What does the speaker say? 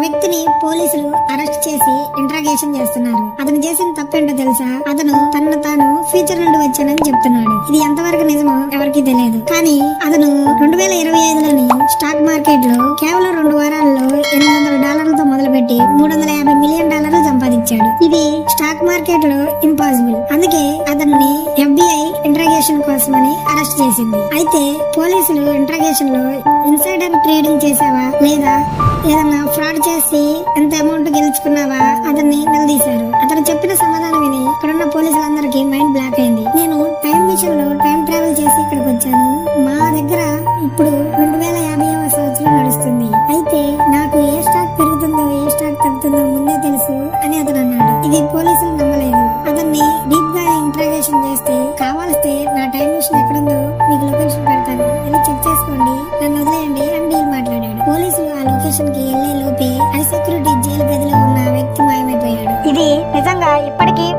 వ్యక్తిని పోలీసులు అరెస్ట్ చేసి ఇంట్రాగేషన్ చేస్తున్నారు. అతను చేసిన తప్పేంటో తెలుసా? అతను తనను తాను ఫ్యూచర్ నుండి వచ్చానని చెప్తున్నాడు. ఇది ఎంతవరకు నిజమో ఎవరికీ తెలియదు. కానీ అతను రెండు వేల ఇరవై ఐదులోని స్టాక్ మార్కెట్లో కేవలం రెండు వారాల్లో ఎనిమిది వందల డాలర్లతో మొదలుపెట్టి మూడు వందల యాభై మిలియన్ డాలర్లు సంపాదించాడు. ఇది స్టాక్ మార్కెట్లో ఇంపాసిబుల్. అందుకే అతన్ని ఎఫ్బిఐ ఇంట్రాగేషన్ కోసమని అరెస్ట్ చేసింది. అయితే పోలీసులు ఇంట్రాగేషన్లో ఇన్సైడర్ ట్రేడింగ్ చేసావా లేదా? ఏదన్నా ఫ్రాడ్ చేసి ఎంత అమౌంట్ గెలుచుకున్నావా? అతన్ని నిలదీశారు. అతను చెప్పిన సమాధానం విని ఇక్కడున్న పోలీసులందరికీ మైండ్ బ్లాక్ అయింది. నేను టైం మిషన్లో టైం ట్రావెల్ చేసి ఇక్కడికి వచ్చాను. ఇది పోలీసులు నమ్మలేదు. అతన్ని డీప్గా ఇంట్రాగేషన్ చేస్తే కావాలిస్తే నా టైం మిషన్ ఎక్కడుందో మీకు లొకేషన్ పెడతాను. అని చెక్ చేసుకోండి. నన్ను వదిలేయండి అని డీల్ మాట్లాడాడు. పోలీసులు ఆ లొకేషన్కి వెళ్ళే లోపే హై సెక్యూరిటీ జైలు గదిలో ఉన్న వ్యక్తి మాయమైపోయాడు. ఇది నిజంగా ఇప్పటికీ